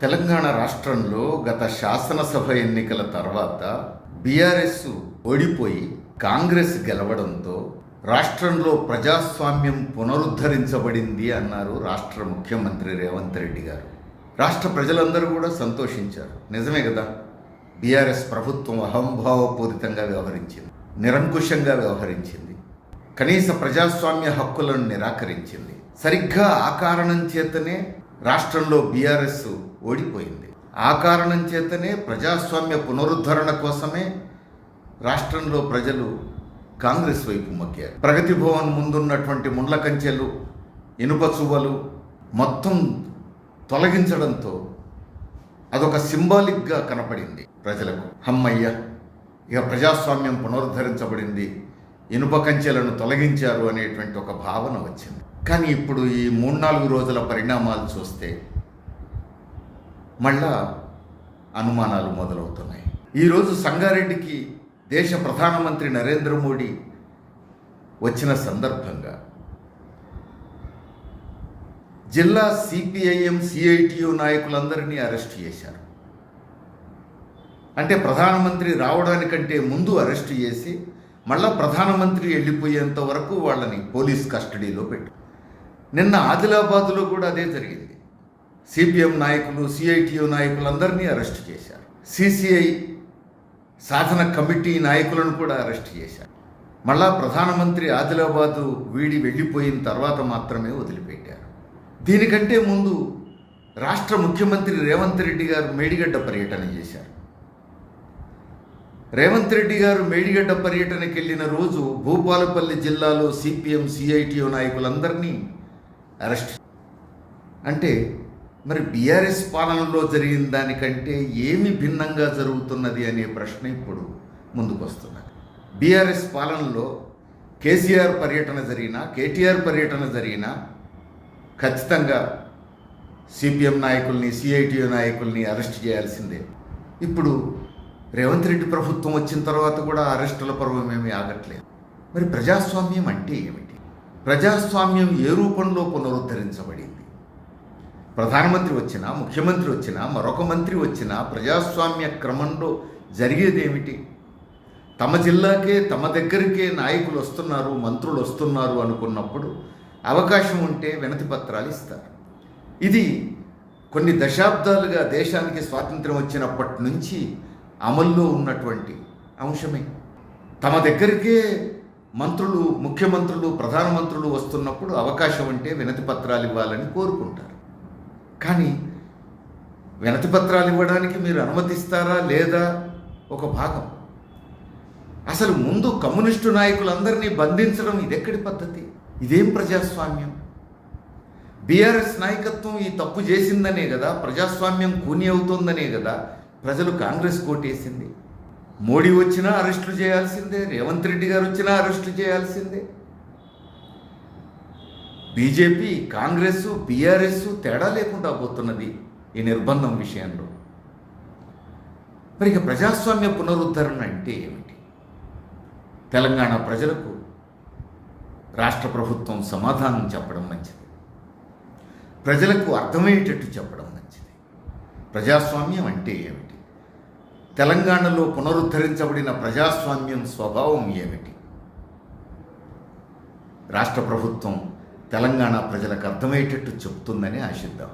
తెలంగాణ రాష్ట్రంలో గత శాసనసభ ఎన్నికల తర్వాత బీఆర్ఎస్ ఓడిపోయి కాంగ్రెస్ గెలవడంతో రాష్ట్రంలో ప్రజాస్వామ్యం పునరుద్ధరించబడింది అన్నారు రాష్ట్ర ముఖ్యమంత్రి రేవంత్ రెడ్డి గారు. రాష్ట్ర ప్రజలందరూ కూడా సంతోషించారు. నిజమే కదా? బీఆర్ఎస్ ప్రభుత్వం అహంభావపూరితంగా వ్యవహరించింది నిరంకుశంగా వ్యవహరించింది కనీస ప్రజాస్వామ్య హక్కులను నిరాకరించింది. సరిగ్గా ఆ కారణం చేతనే రాష్ట్రంలో బీఆర్ఎస్ ఓడిపోయింది. ఆ కారణం చేతనే ప్రజాస్వామ్య పునరుద్ధరణ కోసమే రాష్ట్రంలో ప్రజలు కాంగ్రెస్ వైపు మొక్కారు. ప్రగతి భవన్ ముందున్నటువంటి ముండ్ల కంచెలు ఇనుప చువ్వలు మొత్తం తొలగించడంతో అదొక సింబాలిక్గా కనపడింది ప్రజలకు. హమ్మయ్య ఇక ప్రజాస్వామ్యం పునరుద్ధరించబడింది ఇనుప కంచెలను తొలగించారు అనేటువంటి ఒక భావన వచ్చింది. కానీ ఇప్పుడు ఈ మూడు నాలుగు రోజుల పరిణామాలు చూస్తే మళ్ళా అనుమానాలు మొదలవుతున్నాయి. ఈరోజు సంగారెడ్డికి దేశ ప్రధానమంత్రి నరేంద్ర మోడీ వచ్చిన సందర్భంగా జిల్లా సిపిఐఎం సిఐటియు నాయకులందరినీ అరెస్ట్ చేశారు. అంటే ప్రధానమంత్రి రావడానికంటే ముందు అరెస్ట్ చేసి మళ్ళా ప్రధానమంత్రి వెళ్ళిపోయేంత వరకు వాళ్ళని పోలీస్ కస్టడీలో పెట్టు నిన్న ఆదిలాబాద్లో కూడా అదే జరిగింది. సిపిఎం నాయకులు సిఐటియు నాయకులందరినీ అరెస్ట్ చేశారు. సిసిఐ సాధన కమిటీ నాయకులను కూడా అరెస్ట్ చేశారు. మళ్ళా ప్రధానమంత్రి ఆదిలాబాదు వీడి వెళ్ళిపోయిన తర్వాత మాత్రమే వదిలిపెట్టారు. దీనికంటే ముందు రాష్ట్ర ముఖ్యమంత్రి రేవంత్ రెడ్డి గారు మేడిగడ్డ పర్యటన చేశారు. రేవంత్ రెడ్డి గారు మేడిగడ్డ పర్యటనకి వెళ్ళిన రోజు భూపాలపల్లి జిల్లాలో సిపిఎం సిఐటియు నాయకులందరినీ అరెస్ట్. అంటే మరి బీఆర్ఎస్ పాలనలో జరిగిన దానికంటే ఏమి భిన్నంగా జరుగుతున్నది అనే ప్రశ్న ఇప్పుడు ముందుకొస్తున్నది. బీఆర్ఎస్ పాలనలో కేసీఆర్ పర్యటన జరిగినా కేటీఆర్ పర్యటన జరిగినా ఖచ్చితంగా సిపిఎం నాయకుల్ని సిఐటియు నాయకుల్ని అరెస్ట్ చేయాల్సిందే. ఇప్పుడు రేవంత్ రెడ్డి ప్రభుత్వం వచ్చిన తర్వాత కూడా అరెస్టుల పర్వం ఏమీ ఆగట్లేదు. మరి ప్రజాస్వామ్యం అంటే ఏమిటి? ప్రజాస్వామ్యం ఏ రూపంలో పునరుద్ధరించబడింది? ప్రధానమంత్రి వచ్చినా ముఖ్యమంత్రి వచ్చినా మరొక మంత్రి వచ్చినా ప్రజాస్వామ్య క్రమంలో జరిగేదేమిటి? తమ జిల్లాకే తమ దగ్గరికే నాయకులు వస్తున్నారు మంత్రులు వస్తున్నారు అనుకున్నప్పుడు అవకాశం ఉంటే వినతి పత్రాలు ఇస్తారు. ఇది కొన్ని దశాబ్దాలుగా దేశానికి స్వాతంత్రం వచ్చినప్పటి నుంచి అమల్లో ఉన్నటువంటి అంశమే. తమ దగ్గరికే మంత్రులు ముఖ్యమంత్రులు ప్రధానమంత్రులు వస్తున్నప్పుడు అవకాశం ఉంటే వినతి పత్రాలు ఇవ్వాలని కోరుకుంటారు. కానీ వినతి పత్రాలు ఇవ్వడానికి మీరు అనుమతిస్తారా లేదా? ఒక భాగం. అసలు ముందు కమ్యూనిస్టు నాయకులందరినీ బంధించడం ఇదెక్కడి పద్ధతి? ఇదేం ప్రజాస్వామ్యం? బీఆర్ఎస్ నాయకత్వం ఈ తప్పు చేసిందనే కదా ప్రజాస్వామ్యం కూని అవుతోందనే కదా ప్రజలు కాంగ్రెస్ కోటేసింది. మోడీ వచ్చినా అరెస్టులు చేయాల్సిందే రేవంత్ రెడ్డి గారు వచ్చినా అరెస్టులు చేయాల్సిందే. బీజేపీ కాంగ్రెస్ బీఆర్ఎస్ తేడా లేకుండా పోతున్నది ఈ నిర్బంధం విషయంలో. మరి ఇక ప్రజాస్వామ్య పునరుద్ధరణ అంటే ఏమిటి? తెలంగాణ ప్రజలకు రాష్ట్ర ప్రభుత్వం సమాధానం చెప్పడం మంచిది. ప్రజలకు అర్థమయ్యేటట్టు చెప్పడం మంచిది. ప్రజాస్వామ్యం అంటే ఏమిటి? తెలంగాణలో పునరుద్ధరించబడిన ప్రజాస్వామ్యం స్వభావం ఏమిటి? రాష్ట్ర ప్రభుత్వం తెలంగాణ ప్రజలకు అర్థమయ్యేటట్టు చెప్తుందని ఆశిద్దాం.